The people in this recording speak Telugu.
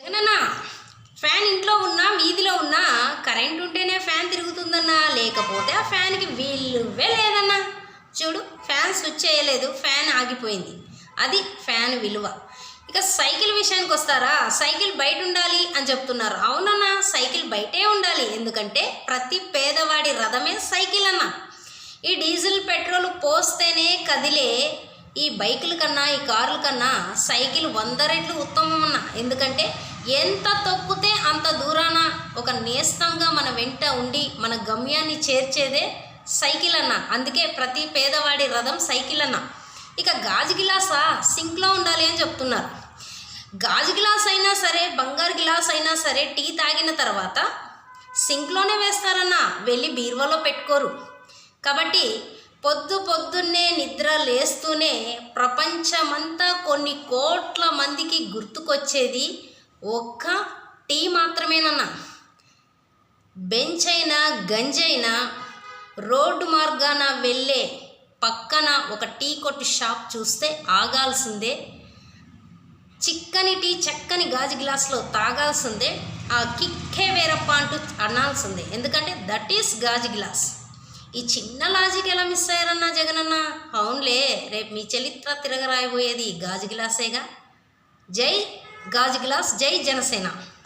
జగనన్నా ఫ్యాన్ ఇంట్లో ఉన్నా వీధిలో ఉన్నా కరెంట్ ఉంటేనే ఫ్యాన్ తిరుగుతుందన్నా లేకపోతే ఆ ఫ్యాన్కి విలువే లేదన్నా. చూడు ఫ్యాన్ స్విచ్ చేయలేదు ఫ్యాన్ ఆగిపోయింది. అది ఫ్యాన్ విలువ. ఇక సైకిల్ విషయానికి వస్తారా? సైకిల్ బయట ఉండాలి అని చెప్తున్నారు. అవునన్నా సైకిల్ బయటే ఉండాలి. ఎందుకంటే ప్రతి పేదవాడి రథమే సైకిల్ అన్న. ఈ డీజిల్ పెట్రోల్ పోస్తేనే కదిలే ఈ బైకుల కన్నా ఈ కార్ల కన్నా సైకిల్ వంద రెట్లు ఉత్తమం అన్న ఎందుకంటే ఎంత తొక్కితే అంత దూరాన ఒక నేస్తంగా మన వెంట ఉండి మన గమ్యాన్ని చేర్చేదే సైకిల్ అన్న అందుకే ప్రతి పేదవాడి రథం సైకిల్ అన్న ఇక గాజు గిలాసా సింక్లో ఉండాలి అని చెప్తున్నారు. గాజు గిలాస్ అయినా సరే బంగారు గిలాస్ అయినా సరే టీ తాగిన తర్వాత సింక్లోనే వేస్తారన్న. వెళ్ళి బీరువాలో పెట్టుకోరు. కాబట్టి పొద్దు పొద్దున్నే నిద్ర లేస్తూనే ప్రపంచమంతా కొన్ని కోట్ల మందికి గుర్తుకొచ్చేది ఒక్క టీ మాత్రమేనన్నా. బెంచ్ అయినా గంజైనా రోడ్డు మార్గాన వెళ్ళే పక్కన ఒక టీ కొట్టు షాప్ చూస్తే ఆగాల్సిందే. చిక్కని టీ చక్కని గాజు గ్లాస్లో తాగాల్సిందే. ఆ కిక్కే వేరప్ప అంటూ అనాల్సిందే. ఎందుకంటే దట్ ఈస్ గాజు గ్లాస్. ఈ చిన్న లాజిక్ ఎలా మిస్ అయ్యారన్నా జగనన్న? అవునులే రేపు మీ చరిత్ర తిరగరాయబోయేది గాజు గ్లాసేగా. జై గాజు గ్లాస్ జై జనసేన.